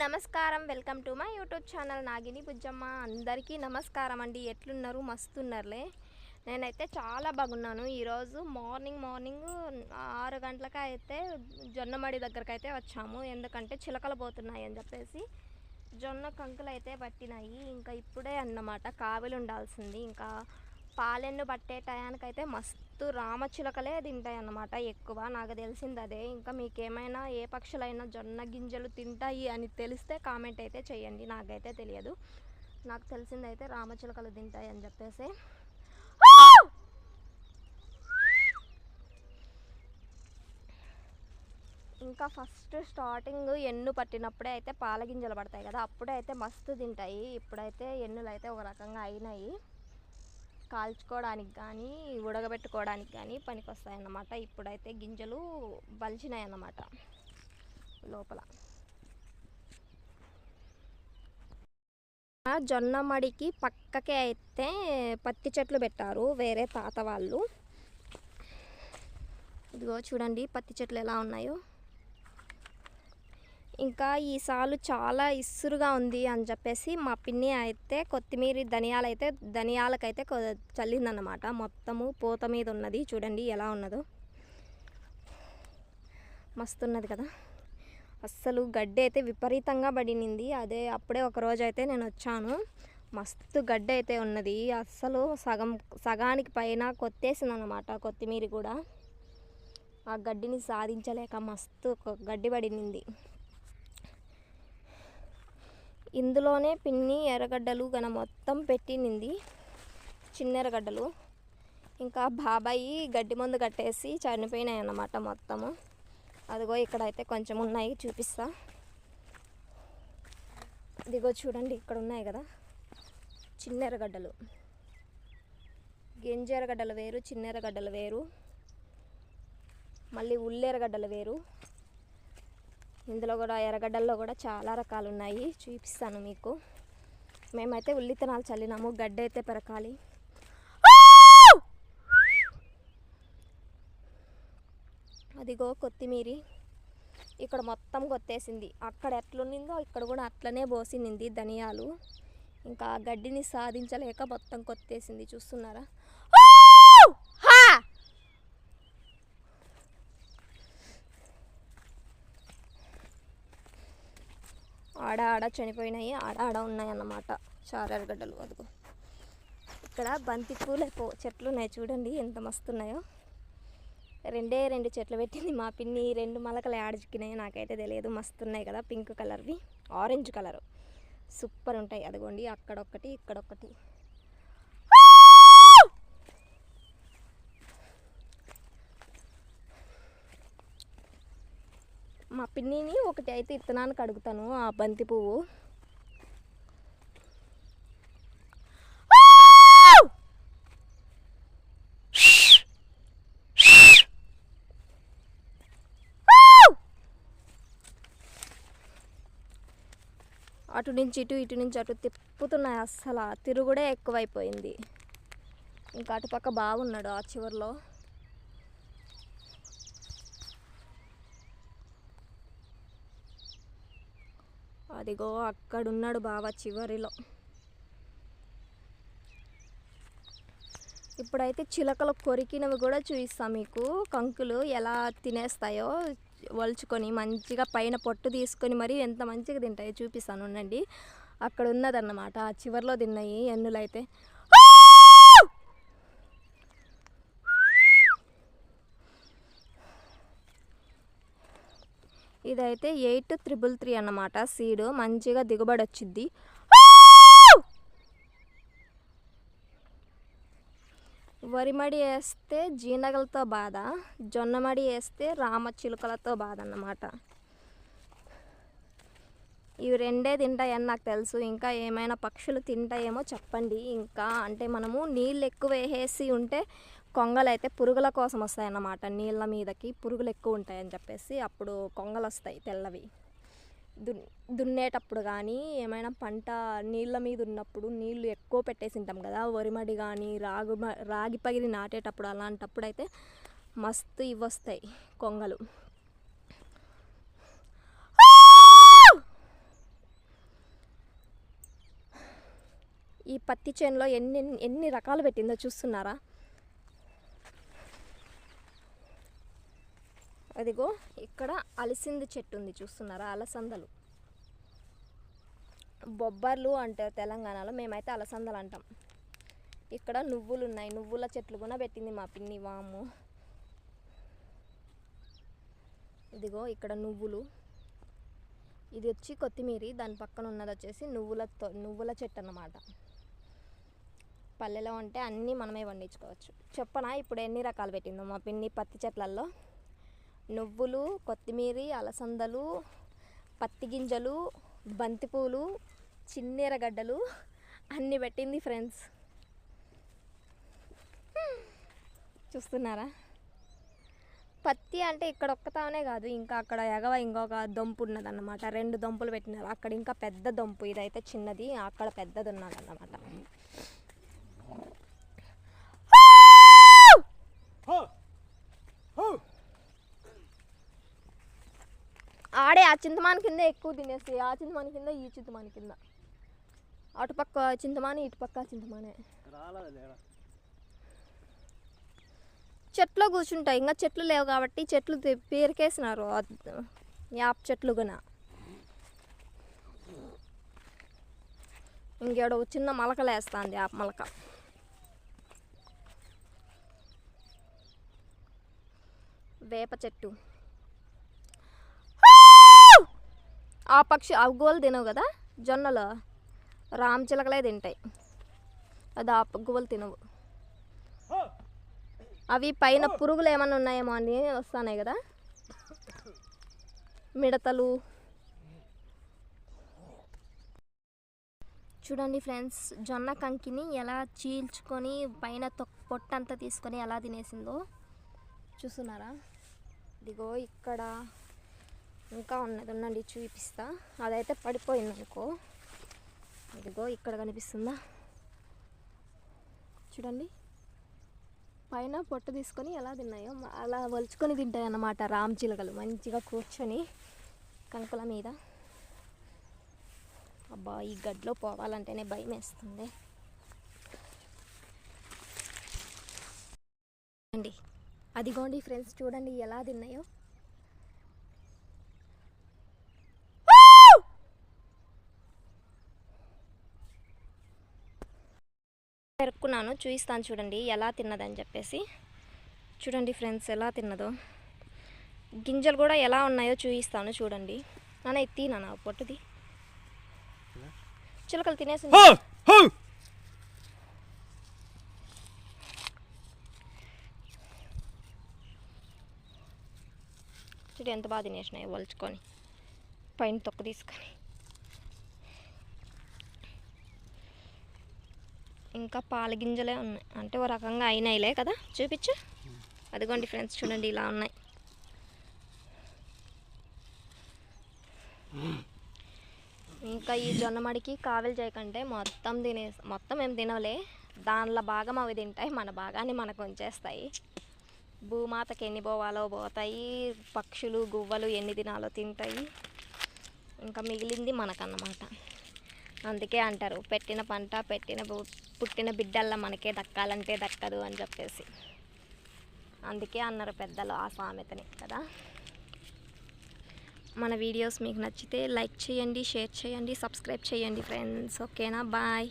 నమస్కారం. Welcome to my YouTube channel Nagini Bujjamma. అందరికీ నమస్కారం అండి. ఎట్లున్నారు? మస్తున్నారులే. నేనైతే చాలా బాగున్నాను. ఈరోజు మార్నింగ్ మార్నింగ్ ఆరు గంటలకు అయితే జొన్నమడి దగ్గరకు అయితే వచ్చాము. ఎందుకంటే చిలకలు పోతున్నాయి అని చెప్పేసి జొన్న కంకులు అయితే పట్టినాయి. ఇంకా ఇప్పుడే అన్నమాట. కావిలు ఉండాల్సింది. ఇంకా పాలెన్ను పట్టే టయానికైతే మస్తు రామచిలకలే తింటాయి అన్నమాట ఎక్కువ. నాకు తెలిసింది అదే. ఇంకా మీకేమైనా ఏ పక్షులైనా జొన్న గింజలు తింటాయి అని తెలిస్తే కామెంట్ అయితే చేయండి. నాకైతే తెలియదు. నాకు తెలిసింది అయితే రామచిలకలు తింటాయి అని చెప్పేసి. ఇంకా ఫస్ట్ స్టార్టింగ్ ఎన్ను పట్టినప్పుడే అయితే పాల గింజలు పడతాయి కదా. అప్పుడే అయితే మస్తు తింటాయి. ఇప్పుడైతే ఎన్నులు అయితే ఒక రకంగా అయినాయి. కాల్చుకోవడానికి కానీ ఉడకబెట్టుకోవడానికి కానీ పనికొస్తాయి అన్నమాట ఇప్పుడైతే గింజలు బలిచినాయి అన్నమాట లోపల జొన్న మడికి పక్కకే అయితే పత్తి చెట్లు పెట్టారు వేరే తాత వాళ్ళు. ఇదిగో చూడండి పత్తి చెట్లు ఎలా ఉన్నాయో. ఇంకా ఈ సాలు చాలా ఇసురుగా ఉంది అని చెప్పేసి మా పిన్ని అయితే కొత్తిమీర ధనియాలు అయితే ధనియాలకైతే చల్లిందన్నమాట. మొత్తము పూత మీద ఉన్నది. చూడండి ఎలా ఉన్నదో. మస్తు ఉన్నది కదా. అస్సలు గడ్డి అయితే విపరీతంగా పడినింది. అదే అప్పుడే ఒక రోజు అయితే నేను వచ్చాను. మస్తు గడ్డి అయితే ఉన్నది. అస్సలు సగం సగానికి పైన కొత్తేసింది అనమాట కొత్తిమీర కూడా. ఆ గడ్డిని సాధించలేక మస్తు గడ్డి పడినింది. ఇందులోనే పిన్ని ఎర్రగడ్డలు గన మొత్తం పెట్టినింది చిన్న ఎర్రగడ్డలు ఇంకా బాబాయి గడ్డి మందు కట్టేసి చనిపోయినాయి అన్నమాట మొత్తము. అదిగో ఇక్కడైతే కొంచెం ఉన్నాయి చూపిస్తా. ఇదిగో చూడండి ఇక్కడ ఉన్నాయి కదా. చిన్న ఎర్రగడ్డలు గింజ ఎర్రగడ్డలు వేరు చిన్న ఎర్రగడ్డలు వేరు. మళ్ళీ ఉల్లి ఎర్రగడ్డలు వేరు. ఇందులో కూడా ఎర్రగడ్డల్లో కూడా చాలా రకాలు ఉన్నాయి చూపిస్తాను మీకు. మేమైతే ఉల్లితనాలు చల్లినాము. గడ్డ అయితే పెరకాలి. అదిగో కొత్తిమీరి. ఇక్కడ మొత్తం కొత్తేసింది. అక్కడ ఎట్లున్నిందో ఇక్కడ కూడా అట్లనే పోసింది ధనియాలు. ఇంకా గడ్డిని సాధించలేక మొత్తం కొత్తేసింది. చూస్తున్నారా? ఆడ ఆడ చనిపోయినాయి ఆడ ఆడ ఉన్నాయి అన్నమాట చారెరగడ్డలు అదిగో. ఇక్కడ బంతి పూల పో- చెట్లు ఉన్నాయి చూడండి ఎంత మస్తు ఉన్నాయో రెండే రెండు చెట్లు పెట్టింది మా పిన్ని రెండు మలకలు ఆడ చిక్కినాయి నాకైతే తెలియదు. మస్తున్నాయి కదా పింక్ కలర్వి ఆరెంజ్ కలర్. సూపర్ ఉంటాయి అదిగోండి అక్కడొక్కటి ఇక్కడొక్కటి. మా ఒకటి అయితే ఇత్తనానికి అడుగుతాను ఆ బంతి పువ్వు. అటు నుంచి ఇటు ఇటు నుంచి అటు తిప్పుతున్నాయి అస్సలు. తిరుగుడే ఎక్కువైపోయింది. ఇంకా అటుపక్క బాగున్నాడు ఆ చివరిలో. అదిగో అక్కడున్నాడు బావ చివరిలో. ఇప్పుడైతే చిలకలు కొరికినవి కూడా చూపిస్తాను మీకు. కంకులు ఎలా తినేస్తాయో వలుచుకొని మంచిగా పైన పొట్టు తీసుకొని మరి ఎంత మంచిగా తింటాయో చూపిస్తాను ఉండండి. అక్కడ ఉన్నదన్నమాట ఆ చివరిలో తిన్నాయి ఎన్నులైతే. ఇదైతే ఎయిట్ త్రిబుల్ త్రీ అన్నమాట. సీడు మంచిగా దిగుబడి వచ్చింది వరి మడి వేస్తే జీనగలతో బాధ జొన్న మడి వేస్తే రామ చిలుకలతో బాధ అన్నమాట. ఇవి రెండే తింటాయని నాకు తెలుసు. ఇంకా ఏమైనా పక్షులు తింటాయేమో చెప్పండి. ఇంకా అంటే మనము నీళ్ళు ఎక్కువ వేసేసి ఉంటే కొంగలు అయితే పురుగుల కోసం వస్తాయన్నమాట. నీళ్ళ మీదకి పురుగులు ఎక్కువ ఉంటాయని చెప్పేసి అప్పుడు కొంగలు వస్తాయి తెల్లవి. దున్ దున్నేటప్పుడు కానీ ఏమైనా పంట నీళ్ళ మీద ఉన్నప్పుడు నీళ్ళు ఎక్కువ పెట్టేసి ఉంటాం కదా వరిమడి కానీ రాగు రాగి పగిలి నాటేటప్పుడు అలాంటప్పుడు అయితే మస్తు ఇవి వస్తాయి కొంగలు. ఈ పత్తి చేనులో ఎన్ని ఎన్ని రకాలు పెట్టిందో చూస్తున్నారా? అదిగో ఇక్కడ అలసింది చెట్టు ఉంది చూస్తున్నారా? అలసందలు. బొబ్బర్లు అంటే తెలంగాణలో మేమైతే అలసందలు అంటాం. ఇక్కడ నువ్వులు ఉన్నాయి. నువ్వుల చెట్లు కూడా పెట్టింది మా పిన్ని వాము. ఇదిగో ఇక్కడ నువ్వులు. ఇది వచ్చి కొత్తిమీర దాని పక్కన ఉన్నది వచ్చేసి నువ్వులతో నువ్వుల చెట్టు అన్నమాట. పల్లెలో అంటే అన్నీ మనమే పండించుకోవచ్చు. చెప్పనా ఇప్పుడు ఎన్ని రకాలు పెట్టిందో మా పిన్ని పత్తి చెట్లల్లో? నువ్వులు కొత్తిమీర అలసందలు పత్తి గింజలు బంతిపూలు చిన్నెరగడ్డలు అన్నీ పెట్టింది ఫ్రెండ్స్. చూస్తున్నారా? పత్తి అంటే ఇక్కడ ఒక్కతానే కాదు ఇంకా అక్కడ ఎగవ ఇంకొక దొంపు ఉన్నదన్నమాట. రెండు దొంపులు పెట్టినారు. అక్కడ ఇంకా పెద్ద దొంపు. ఇదైతే చిన్నది అక్కడ పెద్దది ఉన్నదన్నమాట. ఆడే ఆ చింతమాని కింద ఎక్కువ తినేసి ఆ చింతమాని కింద ఈ చింతమాని కింద. అటుపక్క చింతమాని ఇటుపక్క చింతమానే. చెట్లు కూర్చుంటాయి. ఇంకా చెట్లు లేవు కాబట్టి చెట్లు తె- పేరుకేసినారు. యాప్ చెట్లు గన. ఇంకేడో చిన్న మొలకలేస్తుంది యాప్ మొలక. వేప చెట్టు. ఆ పక్షి అవి తినవు కదా జొన్నలు రామచిలకలే తింటాయి. అది ఆ గోలు తినవు. అవి పైన పురుగులు ఏమైనా ఉన్నాయేమో అని వస్తున్నాయి కదా. మిడతలు. చూడండి ఫ్రెండ్స్ జొన్న కంకిని ఎలా చీల్చుకొని పైన పొట్టంతా తీసుకొని ఎలా తినేసిందో. చూస్తున్నారా? ఇదిగో ఇక్కడ ఇంకా ఉన్నది ఉండండి చూపిస్తా. అదైతే పడిపోయింది అనుకో ఇదిగో ఇక్కడ కనిపిస్తుందా? చూడండి. పైన పొట్టు తీసుకొని ఎలా తిన్నాయో అలా వలుచుకొని తింటాయి అన్నమాట రామ్ చిలకలు. మంచిగా కూర్చొని కంకుల మీద. అబ్బా ఈ గడ్లో పోవాలంటేనే భయం వేస్తుంది అండి అదిగోండి ఫ్రెండ్స్ చూడండి ఎలా తిన్నాయో. పెరుక్కున్నాను చూపిస్తాను చూడండి ఎలా తిన్నదని చెప్పేసి. చూడండి ఫ్రెండ్స్ ఎలా తిన్నదో. గింజలు కూడా ఎలా ఉన్నాయో చూపిస్తాను చూడండి. నాన్న ఎత్తి నాన్న పొట్టుది. చిలకలు తినేసి చూడు ఎంత బాగా తినేసినాయి వలుచుకొని. పైన తొక్క తీసుకొని. ఇంకా పాల గింజలే ఉన్నాయి. అంటే ఓ రకంగా అయినాయిలే కదా? చూపించు అదిగోండి ఫ్రెండ్స్ చూడండి ఇలా ఉన్నాయి. ఇంకా ఈ జొన్న మడికి కావలి చేయకంటే మొత్తం తినే మొత్తం ఏం తినలే దానిలో భాగం అవి తింటాయి మన భాగాన్ని మనకు ఉంచేస్తాయి భూమాతకి ఎన్ని పోవాలో పోతాయి పక్షులు గువ్వలు ఎన్ని తినాలో తింటాయి. ఇంకా మిగిలింది మనకన్నమాట. అందుకే అంటారు పెట్టిన పంట పెట్టిన పుట్టిన బిడ్డల్లా మనకే దక్కాలంటే దక్కదు అని చెప్పేసి. అందుకే అన్నారు పెద్దలు ఆ సామెతని కదా? మన వీడియోస్ మీకు నచ్చితే లైక్ చేయండి షేర్ చేయండి సబ్స్క్రైబ్ చేయండి ఫ్రెండ్స్. ఓకేనా? బాయ్.